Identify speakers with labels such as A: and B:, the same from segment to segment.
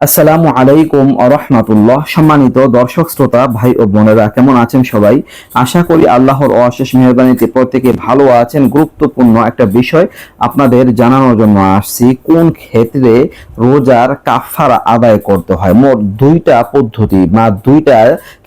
A: আসসালামু আলাইকুম আরহামাতুল্লাহ সম্মানিত দর্শক, শ্রোতা, ভাই ও বোনেরা, কেমন আছেন সবাই? আশা করি আল্লাহর অশেষ মেহরবানিতে প্রত্যেকে ভালো আছেন। গুরুত্বপূর্ণ একটা বিষয় আপনাদের জানানোর জন্য আসছি, কোন ক্ষেত্রে রোজার কাফারা আদায় করতে হয়? মোট দুইটা পদ্ধতি বা দুইটা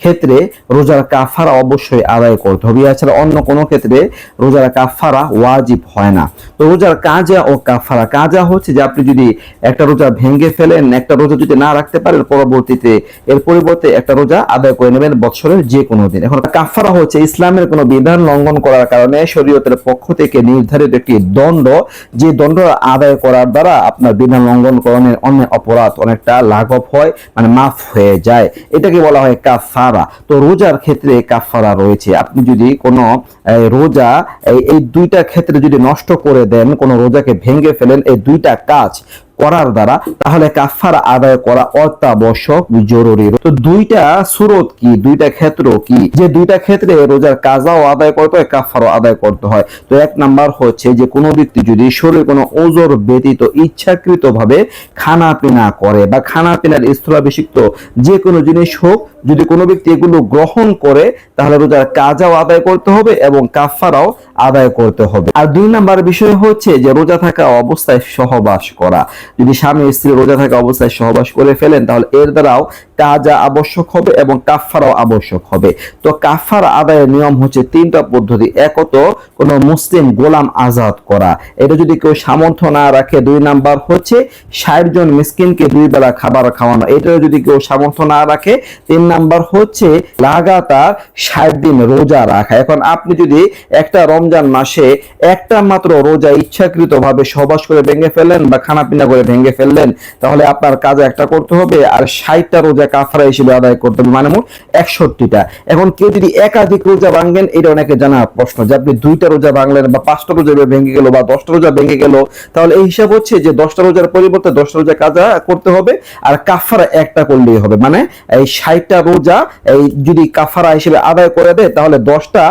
A: ক্ষেত্রে রোজার কাফারা অবশ্যই আদায় করতে হবে। এছাড়া অন্য কোনো ক্ষেত্রে রোজার কাফারা ওয়াজিব হয় না। তো রোজার কাজা ও কাফারা কাজা হচ্ছে যে আপনি যদি একটা রোজা ভেঙে ফেলেন, একটা রোজা যদি না রাখতে পারেন, পরবর্তীতে এর পরিবর্তে একটা রোজা আদায় করে নেবেন বছরের যে কোনো দিন। এখন কাফারা হচ্ছে ইসলামের কোনো বিধান লঙ্ঘন করার কারণে শরীয়তের পক্ষ থেকে নির্ধারিত একটি দণ্ড, যে দণ্ড আদায় করার দ্বারা আপনার বিধান লঙ্ঘন করণের অন্য অপরাধ অনেকটা লাঘব হয় মানে মাফ হয়ে যায়। এটাকে বলা হয় কাফারা তো রোজার ক্ষেত্রে কাফারা রয়েছে। আপনি যদি কোনো রোজা এই- দুইটা ক্ষেত্রে যদি নষ্ট করে দেন, কোনো রোজাকে ভেঙে ফেলেন, এই দুইটা কাজ করার দ্বারা, তাহলে কাফারা আদায় করা অত্যাবশ্যক, জরুরি। তো দুইটা সুরত কি? দুইটা ক্ষেত্র কি? যে দুইটা ক্ষেত্রে রোজার কাজাও আদায় করতে হয় কাফারও আদায় করতে হয়। তো এক নাম্বার হচ্ছে যে, কোনো ব্যক্তি যদি শরীরে কোনো ওজোর ব্যতীত ইচ্ছাকৃত ভাবে খানা পিনা করে বা খানা পিনার স্থলাভিষিক্ত যে কোনো জিনিস হোক, যদি কোনো ব্যক্তি এগুলো গ্রহণ করে, তাহলে রোজার কাজাও আদায় করতে হবে এবং কাফারাও আদায় করতে হবে। আর দুই নাম্বার বিষয় হচ্ছে যে, রোজা থাকা অবস্থায় সহবাস করা। যদি স্বামী স্ত্রী রোজা থাকা অবস্থায় সহবাস করে ফেলেন তাহলে এর দ্বারাও কাজা আবশ্যক হবে এবং কাফারাও আবশ্যক হবে। তো কাফার আদায়ের নিয়ম হচ্ছে তিনটা পদ্ধতি। একত কোনো মুসলিম গোলাম আজাদ করা। এটা যদি কেউ সামর্থ্য না রাখে, দুই নাম্বার হচ্ছে ষাট জন মিসকিনকে দুই বেলা খাবার খাওয়ানো। এটাও যদি কেউ সামর্থ্য না রাখে, তিন নাম্বার হচ্ছে লাগাতার ষাট দিন রোজা রাখা। এখন আপনি যদি একটা রমজান মাসে একটা মাত্র রোজা ইচ্ছাকৃত ভাবে সহবাস করে ভেঙে ফেললেন বা খানা পিনা করে ভেঙে ফেললেন, তাহলে আপনার কাজে একটা করতে হবে। আর ষাটটা রোজা কাফারা হিসেবে আদায় করতে হবে। মানে মোট একষট্টিটা। এখন কেউ যদি একাধিক রোজা ভাঙেন, এটা অনেকে জানা প্রশ্ন যে আপনি দুইটা রোজা ভাঙলেন বা পাঁচটা রোজা ভেঙে গেল বা দশটা রোজা ভেঙে গেল, তাহলে এই হিসাব হচ্ছে যে দশটা রোজার পরিবর্তে দশটা রোজা কাজা করতে হবে আর কাফারা একটা করলেই হবে। মানে এই ষাটটা রোজা এই যদি কাফারা হিসেবে আদায় করে দেয়, তাহলে দশটা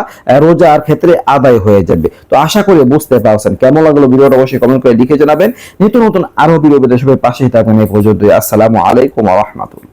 A: রোজার ক্ষেত্রে আদায় হয়ে যাবে। তো আশা করি বুঝতে পারছেন। কেমন লাগল ভিডিওটা অবশ্যই কমেন্ট করে লিখে জানাবেন। নিত্য নতুন আরও পেতে সবাই পাশেই থাকবেন এই পর্যন্ত আসসালামু আলাইকুম রহমতুল্লাহ।